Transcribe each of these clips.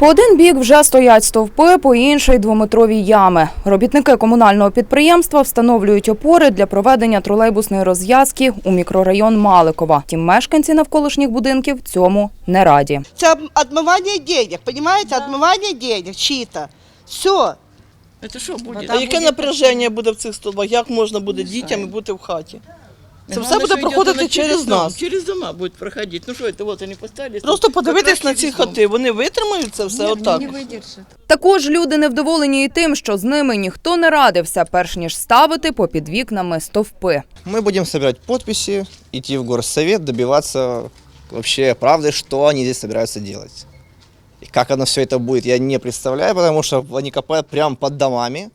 По один бік вже стоять стовпи, по інший двометрові ями. Робітники комунального підприємства встановлюють опори для проведення тролейбусної розв'язки у мікрорайон Маликова. Тім мешканці навколишніх будинків цьому не раді. Это отмывание денег, понимаете? Отмывание денег чьи-то. Все. Це що буде? А яке напряження буде в цих столбах? Як можна буде дітям бути в хаті? Це все буде проходити через нас. Через дома будуть проходити. Ну що це, от вони поставили. Просто тут подивитись на якраз ці через дом. хати. Вони витримають це все отак. Також люди невдоволені і тим, що з ними ніхто не радився, перш ніж ставити попід вікнами стовпи. Мы будем собирать подписи, идти в горсовет, добиваться вообще правды, что они здесь собираются делать. И как оно все это будет, я не представляю, потому что они копают прямо под домами,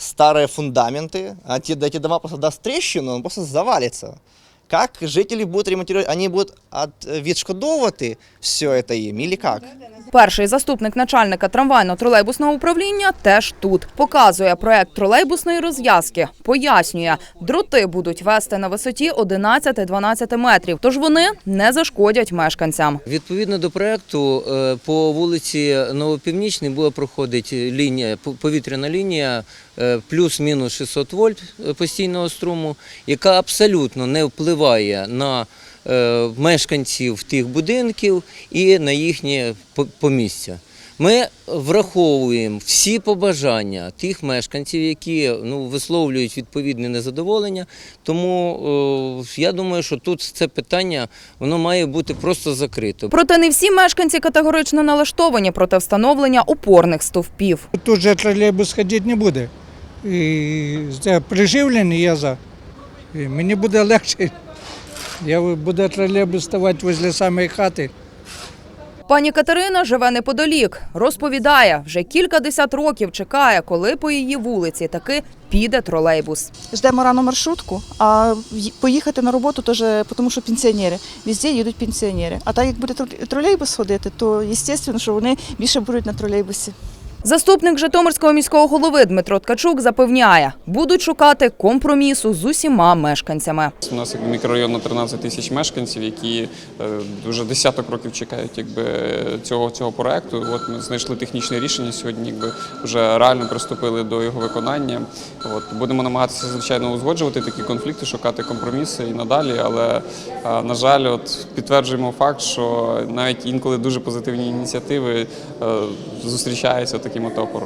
старые фундаменты, а те, эти дома просто даст трещину, он просто завалится. Как жители будут ремонтировать, они будут от, відшкодовувати все это им или как? Перший заступник начальника трамвайно-тролейбусного управління теж тут. Показує проект тролейбусної розв'язки. Пояснює, дроти будуть вести на висоті 11-12 метрів, тож вони не зашкодять мешканцям. Відповідно до проекту, е, по вулиці Новопівнічній буде проходити лінія, по- повітряна лінія е, плюс-мінус 600 вольт е, постійного струму, яка абсолютно не впливає на е, мешканців тих будинків і на їхнє по- помістя. Ми враховуємо всі побажання тих мешканців, які ну, висловлюють відповідне незадоволення. Тому е, я думаю, що тут це питання воно має бути просто закрито. Проте не всі мешканці категорично налаштовані проти встановлення опорних стовпів. Тут же тролейбус ходити не буде. І це приживлений я за. І мені буде легше. Я буде тролейбус ставати возле самої хати. Пані Катерина живе неподалік. Розповідає, вже кілька десят років чекає, коли по її вулиці таки піде тролейбус. Ждемо рано маршрутку, а поїхати на роботу теж, тому що пенсіонери. Везде їдуть пенсіонери. А так як буде тролейбус ходити, то звісно, що вони більше будуть на тролейбусі. Заступник Житомирського міського голови Дмитро Ткачук запевняє, будуть шукати компромісу з усіма мешканцями. У нас якби мікрорайон на 13 тисяч мешканців, які е, дуже десяток років чекають якби, цього, цього проекту. От ми знайшли технічне рішення сьогодні, якби вже реально приступили до його виконання. От будемо намагатися звичайно узгоджувати такі конфлікти, шукати компроміси і надалі. Але е, на жаль, от підтверджуємо факт, що навіть інколи дуже позитивні ініціативи е, зустрічаються таким от.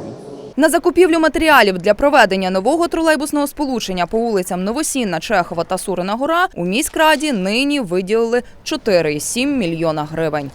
На закупівлю матеріалів для проведення нового тролейбусного сполучення по вулицям Новосінна, Чехова та Сурина Гора у міськраді нині виділили 4,7 мільйона гривень.